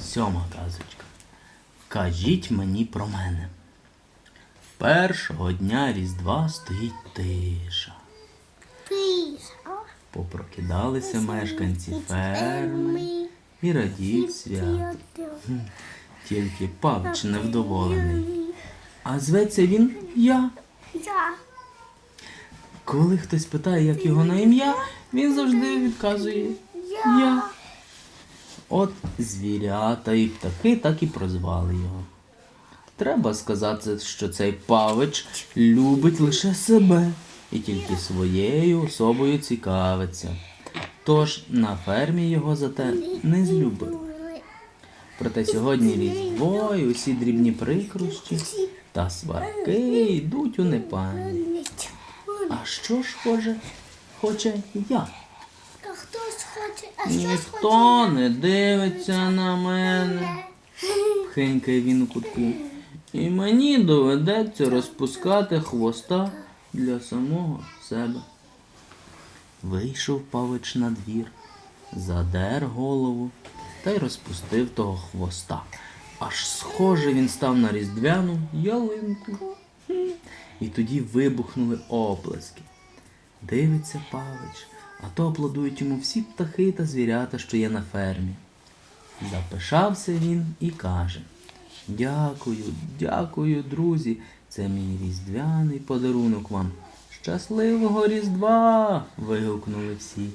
Сьома казочка. Кажіть мені про мене. Першого дня Різдва стоїть тиша. Пиша. Попрокидалися мешканці ферми і радіють свят. Тільки Павич невдоволений. А зветься він я. Я. Коли хтось питає, як його на ім'я, він завжди відказує Я. От звірята і птахи так і прозвали його. Треба сказати, що цей павич любить лише себе і тільки своєю особою цікавиться. Тож на фермі його зате не злюбили. Проте сьогодні різдво усі дрібні прикрощі та сварки йдуть у непам'ять. А що ж хоче, хоче я? Хоче, а Ніхто не дивиться на мене, хенькає він у кутку. І мені доведеться розпускати хвоста для самого себе. Вийшов павич на двір, задер голову та й розпустив того хвоста. Аж схоже він став на різдвяну ялинку. І тоді вибухнули оплески. Дивиться павич, а то аплодують йому всі птахи та звірята, що є на фермі. Запишався він і каже: Дякую, дякую, друзі. Це мій різдвяний подарунок вам. Щасливого Різдва! вигукнули всі.